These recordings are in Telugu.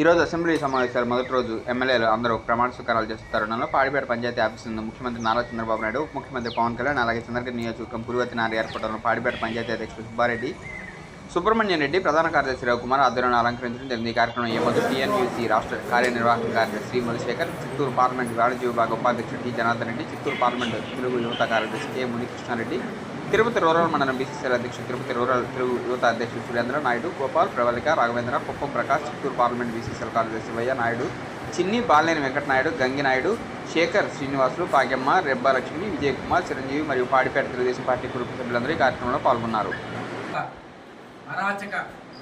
ఈరోజు అసెంబ్లీ సమావేశాలు మొదటి రోజు ఎమ్మెల్యేలు అందరూ ప్రమాణ స్వీకారాలు చేస్తున్న తరుణంలో పాడిపేట పంచాయతీ ఆఫీస్ నుండి ముఖ్యమంత్రి నారా చంద్రబాబు నాయుడు ఉప ముఖ్యమంత్రి పవన్ కళ్యాణ్ అలాగే చంద్రగిరి నియోజకవర్గం పురువతి నారి ఏర్పడంలో పాడిపేట పంచాయతీ అధ్యక్షుడు సుబ్బారెడ్డి సుబ్రహ్మణ్యం రెడ్డి ప్రధాన కార్యదర్శి రవికుమార్ ఆధ్వర్యంలో అలంకరించడం జరిగింది. ఈ కార్యక్రమం ఏమొద్దు టీఎన్యూసీ రాష్ట్ర కార్యనిర్వాహక కార్యదర్శి శ్రీ మురళీశేఖర్ చిత్తూరు పార్లమెంట్ వాణిజ్య విభాగ ఉపాధ్యక్షుడు టి జనార్దన్ రెడ్డి చిత్తూరు పార్లమెంట్ తెలుగు యువత కార్యదర్శి కె మునికృష్ణారెడ్డి తిరుపతి రూరల్ మండలం బీసీసీఎల్ అధ్యక్షుడు తిరుపతి రూరల్ తెలుగు యువత అధ్యక్షుడు సురేంద్ర నాయుడు గోపాల్ ప్రవళిక రాఘవేంద్ర కుప్పం ప్రకాష్ చిత్తూరు పార్లమెంట్ బీసీసీఎల్ కార్యదర్శి వయ్య నాయుడు చిన్ని బాలినేని వెంకటనాయుడు గంగినాయుడు శేఖర్ శ్రీనివాసులు పాగెమ్మ రెబ్బాలక్ష్మి విజయ్ కుమార్ చిరంజీవి మరియు పాడిపేట తెలుగుదేశం పార్టీ కుటుంబ సభ్యులందరూ ఈ కార్యక్రమంలో పాల్గొన్నారు. అరాచక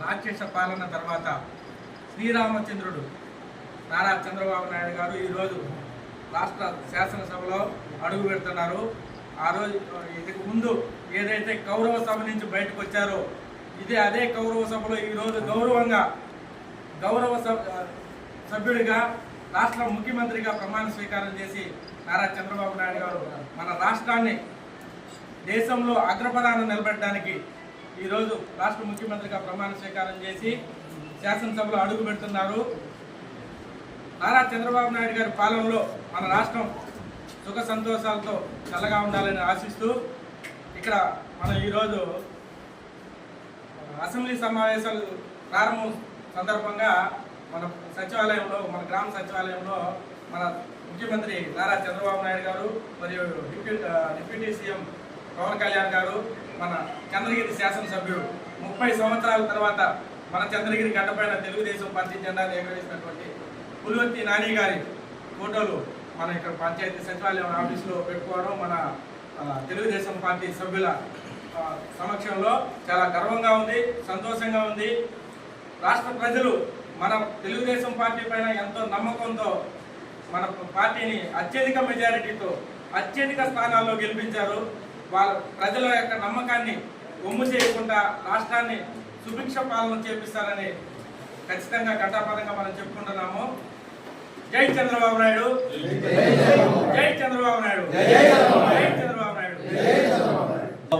రాక్షస పాలన తర్వాత శ్రీరామచంద్రుడు నారా చంద్రబాబు నాయుడు గారు ఈరోజు రాష్ట్ర శాసనసభలో అడుగు పెడుతున్నారు. ఆ రోజు ఇంతకు ముందు ఏదైతే కౌరవ సభ నుంచి బయటకు వచ్చారో ఇదే అదే కౌరవ సభలో ఈరోజు గౌరవంగా గౌరవ సభ సభ్యుడిగా రాష్ట్ర ముఖ్యమంత్రిగా ప్రమాణ స్వీకారం చేసి నారా చంద్రబాబు నాయుడు గారు మన రాష్ట్రాన్ని దేశంలో అగ్రపదాన్ని నిలబెట్టడానికి ఈరోజు రాష్ట్ర ముఖ్యమంత్రిగా ప్రమాణ స్వీకారం చేసి శాసనసభలో అడుగు పెడుతున్నారు. నారా చంద్రబాబు నాయుడు గారి పాలనలో మన రాష్ట్రం సుఖ సంతోషాలతో చల్లగా ఉండాలని ఆశిస్తూ ఇక్కడ మనం ఈరోజు అసెంబ్లీ సమావేశాలు ప్రారంభం సందర్భంగా మన సచివాలయంలో మన గ్రామ సచివాలయంలో మన ముఖ్యమంత్రి నారా చంద్రబాబు నాయుడు గారు మరియు deputy deputy CM Pawan Kalyan garu మన చంద్రగిరి శాసనసభ్యుడు. ముప్పై సంవత్సరాల తర్వాత మన చంద్రగిరి గడ్డపైన తెలుగుదేశం పార్టీ జెండాను ఎగరేసినటువంటి పులివర్తి నాని గారి ఫోటోలు మన ఇక్కడ పంచాయతీ సచివాలయం ఆఫీసులో పెట్టుకోవడం మన తెలుగుదేశం పార్టీ సభ్యుల సమక్షంలో చాలా గర్వంగా ఉంది సంతోషంగా ఉంది. రాష్ట్ర ప్రజలు మన తెలుగుదేశం పార్టీ పైన ఎంతో నమ్మకంతో మన పార్టీని అత్యధిక మెజారిటీతో అత్యధిక స్థానాల్లో గెలిపించారు. వాళ్ళ ప్రజల యొక్క నమ్మకాన్ని ఒమ్ము చేయకుండా రాష్ట్రాన్ని సుభిక్ష పాలన చేపిస్తారని ఖచ్చితంగా ఘటాపరంగా మనం చెప్పుకుంటున్నాము. జై చంద్రబాబు నాయుడు. చంద్రబాబు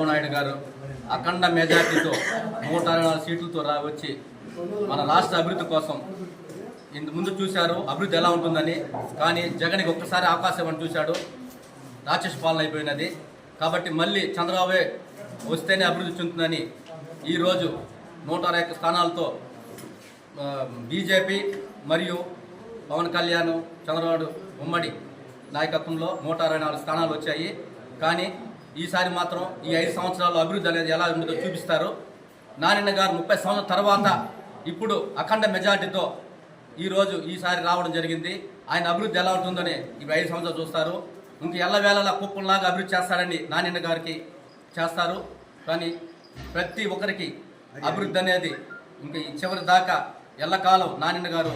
నాయుడు. గారు అఖండ మెజార్టీతో నూట అరవై నాలుగు సీట్లతో రా వచ్చి మన రాష్ట్ర అభివృద్ధి కోసం ఇంత ముందు చూశారు. అభివృద్ధి ఎలా ఉంటుందని కానీ జగన్కి ఒక్కసారి అవకాశం అని చూశాడు. రాక్షస పాలన అయిపోయినది. కాబట్టి మళ్ళీ చంద్రబాబే వస్తేనే అభివృద్ధి చెందుతుందని ఈరోజు నూట అరవై స్థానాలతో బీజేపీ మరియు పవన్ కళ్యాణ్ చంద్రబాబు ఉమ్మడి నాయకత్వంలో నూట అరవై నాలుగు స్థానాలు వచ్చాయి. కానీ ఈసారి మాత్రం ఈ ఐదు సంవత్సరాలు అభివృద్ధి అనేది ఎలా ఉందో చూపిస్తారు. నారాయణ గారు ముప్పై సంవత్సరాల తర్వాత ఇప్పుడు అఖండ మెజార్టీతో ఈరోజు ఈసారి రావడం జరిగింది. ఆయన అభివృద్ధి ఎలా ఉంటుందని ఇవి ఐదు సంవత్సరాలు చూస్తారు. ఇంక ఎల్లవేళలా కుప్పంలాగా అభివృద్ధి చేస్తారని నారాయణ గారికి చేస్తారు. కానీ ప్రతి ఒక్కరికి అభివృద్ధి అనేది ఇంక ఈ చివరి దాకా ఎల్లకాలం నానిన్న గారు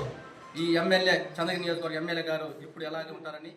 ఈ ఎమ్మెల్యే చంద్రగిరి నియోజకవర్గ ఎమ్మెల్యే గారు ఇప్పుడు ఎలాగే ఉంటారని